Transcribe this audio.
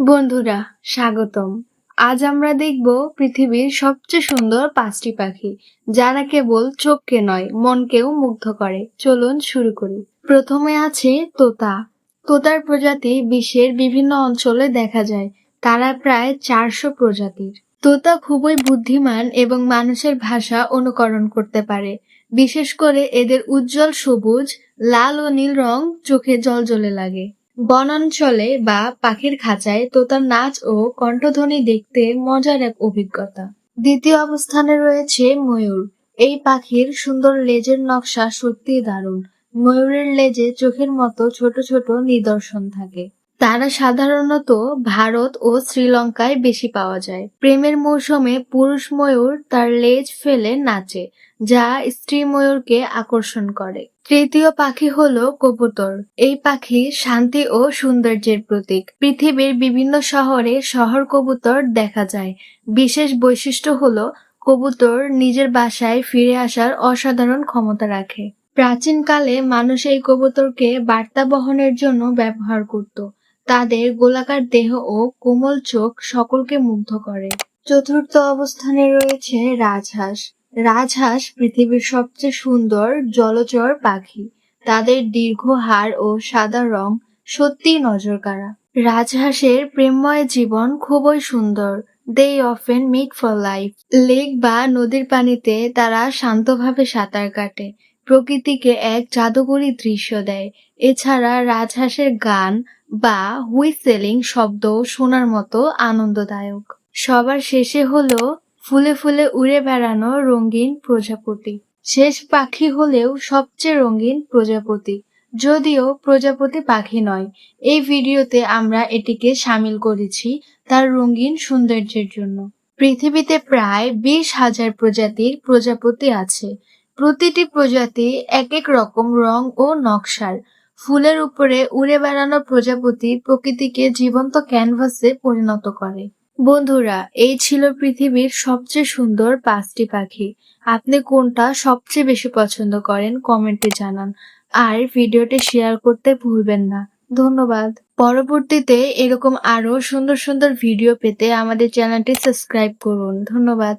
বন্ধুরা, স্বাগতম। আজ আমরা দেখব পৃথিবীর সবচেয়ে সুন্দর পাঁচটি পাখি, যারা কেবল চোখকে নয়, মনকেও মুগ্ধ করে। চলুন শুরু করি। প্রথমে আছে তোতা। তোতার প্রজাতি বিশ্বের বিভিন্ন অঞ্চলে দেখা যায়। তারা প্রায় চারশো প্রজাতির। তোতা খুবই বুদ্ধিমান এবং মানুষের ভাষা অনুকরণ করতে পারে। বিশেষ করে এদের উজ্জ্বল সবুজ, লাল ও নীল রং চোখে জলজলে লাগে। বনাঞ্চলে বা পাখির খাঁচায় তোতার নাচ ও কণ্ঠধ্বনি দেখতে মজার এক অভিজ্ঞতা। দ্বিতীয় অবস্থানে রয়েছে ময়ূর। এই পাখির সুন্দর লেজের নকশা সত্যিই দারুণ। ময়ূরের লেজে চোখের মতো ছোট ছোট নিদর্শন থাকে। তারা সাধারণত ভারত ও শ্রীলঙ্কায় বেশি পাওয়া যায়। প্রেমের মৌসুমে পুরুষ ময়ূর তার লেজ ফেলে নাচে, যা স্ত্রী ময়ূরকে আকর্ষণ করে। তৃতীয় পাখি হলো কবুতর। এই পাখি শান্তি ও সৌন্দর্যের প্রতীক। পৃথিবীর বিভিন্ন শহরে শহর কবুতর দেখা যায়। বিশেষ বৈশিষ্ট্য হলো, কবুতর নিজের বাসায় ফিরে আসার অসাধারণ ক্ষমতা রাখে। প্রাচীনকালে মানুষ এই কবুতরকে বার্তা বহনের জন্য ব্যবহার করত। তাদের গোলাকার দেহ ও কোমল চোখ সকলকে মুগ্ধ করে। চতুর্থ অবস্থানে রয়েছে রাজহাঁস। রাজহাঁস পৃথিবীর সবচেয়ে সুন্দর জলচর পাখি। তাদের দীর্ঘ হাড় ও সাদা রং সত্যি নজর নজরকাড়া। রাজহাঁসের প্রেমময় জীবন খুবই সুন্দর। They often make for life lake বা নদীর পানিতে তারা শান্তভাবে সাঁতার কাটে। প্রকৃতিকে এক জাদুকরী দৃশ্য দেয়। এছাড়া রাজহাঁসের গান বা হুইসেলিং শব্দ শোনার মতো আনন্দদায়ক। সবার শেষে হলো ফুলে ফুলে উড়ে বেড়ানো রঙিন প্রজাপতি। শেষ পাখি হলেও সবচেয়ে রঙিন প্রজাপতি। যদিও প্রজাপতি পাখি নয়, এই ভিডিওতে আমরা এটিকে সামিল করেছি তার রঙিন সৌন্দর্যের জন্য। পৃথিবীতে প্রায় বিশ হাজার প্রজাতির প্রজাপতি আছে। প্রতিটি প্রজাতি এক এক রকম রং ও নকশার। ফুলের উপরে উড়ে বেড়ানো প্রজাপতি প্রকৃতিকে জীবন্ত ক্যানভাসে পরিণত করে। বন্ধুরা, এই ছিল পৃথিবীর সবচেয়ে সুন্দর পাঁচটি পাখি। আপনি কোনটা সবচেয়ে বেশি পছন্দ করেন কমেন্টে জানান। আর ভিডিওটি শেয়ার করতে ভুলবেন না। ধন্যবাদ। পরবর্তীতে এরকম আরও সুন্দর সুন্দর ভিডিও পেতে আমাদের চ্যানেলটি সাবস্ক্রাইব করুন। ধন্যবাদ।